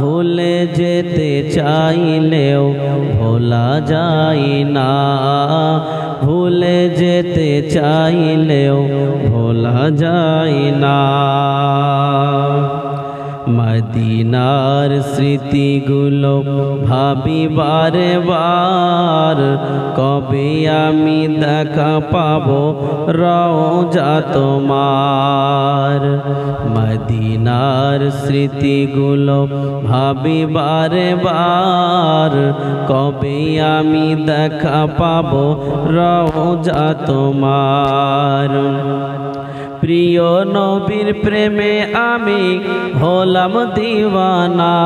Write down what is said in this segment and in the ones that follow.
ভুলে যেতে চাইলেও ভোলা যায় না। ভুলে যেতে চাইলেও ভোলা যায় না। মদিনার স্মৃতিগুলো ভাবি বারে কবে আমি দেখা পাবো রওজা তোমার? মদিনার স্মৃতিগুলো ভাবি বার কবে আমি দেখা পাবো রওজা তোমার? প্রিয় নবীর প্রেমে আমি হলাম দিওয়ানা।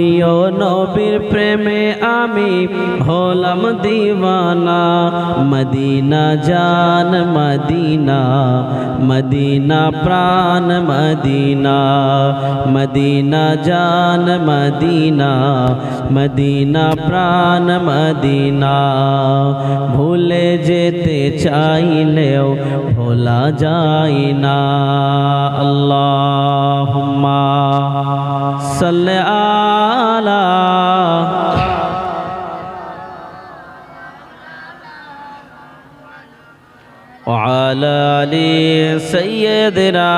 প্রিয় নবীর প্রেমে আমি হলাম দিওয়ানা। মদিনা জান, মদিনা মদিনা প্রাণ, মদিনা। মদিনা জান, মদিনা মদিনা প্রাণ, মদিনা। ভুলে যেতে চাইলেও ভোলা যায় না। আল্লাহুম্মা। صل على وعلى آل سيدنا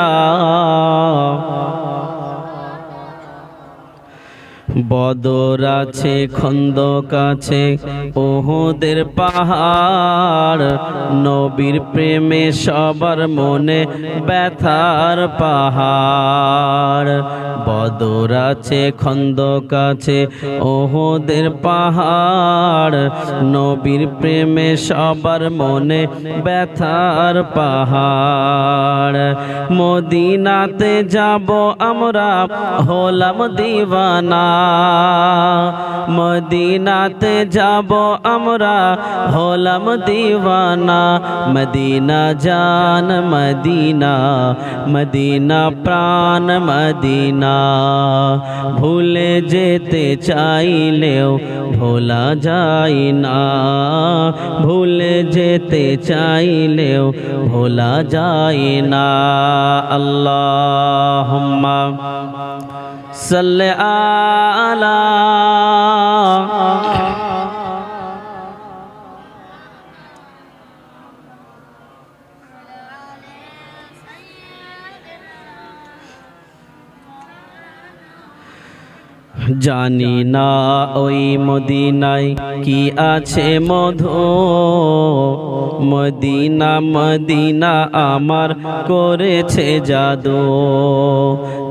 বদর আছে, খন্দক আছে ওহদের পাহাড়। নবীর প্রেমে সবার মনে ব্যথার পাহাড়। বদর আছে, খন্দক আছে ওহদের পাহাড়। নবীর প্রেমে সবার মনে ব্যথার পাহাড়। মদিনাতে যাব আমরা, হলাম দিওয়ানা। মদিনাতে যাব আমরা হলাম দিওয়ানা মদিনা জান মদিনা মদিনা প্রাণ মদিনা ভুলে যেতে চাইলেও ভোলা যায় না ভুলে যেতে চাইলেও ভোলা যায় না আল্লাহ صل على জানি না ওই মদিনায় কি আছে মধু। মদিনা মদিনা আমার করেছে জাদু।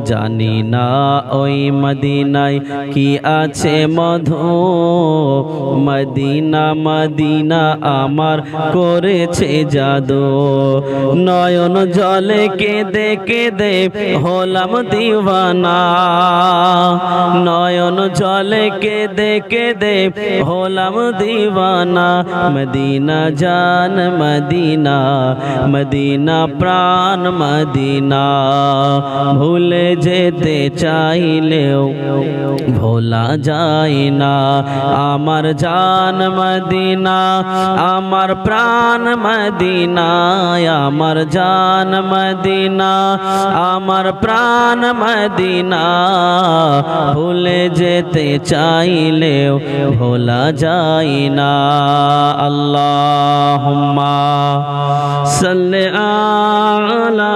জানি না ওই মদিনায় কি আছে মধু। মদিনা মদিনা আমার করেছে জাদু। নয়ন জলে কেঁদে কেঁদে হলাম দিওয়ানা। নয়ন জলে কেঁদে কেঁদে হলাম দিওয়ানা মদিনা জান মদিনা মদিনা প্রাণ মদিনা ভুলে যেতে চাইলেও ভোলা যায় না আমার জান মদিনা আমার প্রাণ মদিনা আমার জান মদিনা আমার প্রাণ মদিনা ভুলে যেতে চাইলেও ভোলা যায় না। আল্লাহ সাল্লে আলা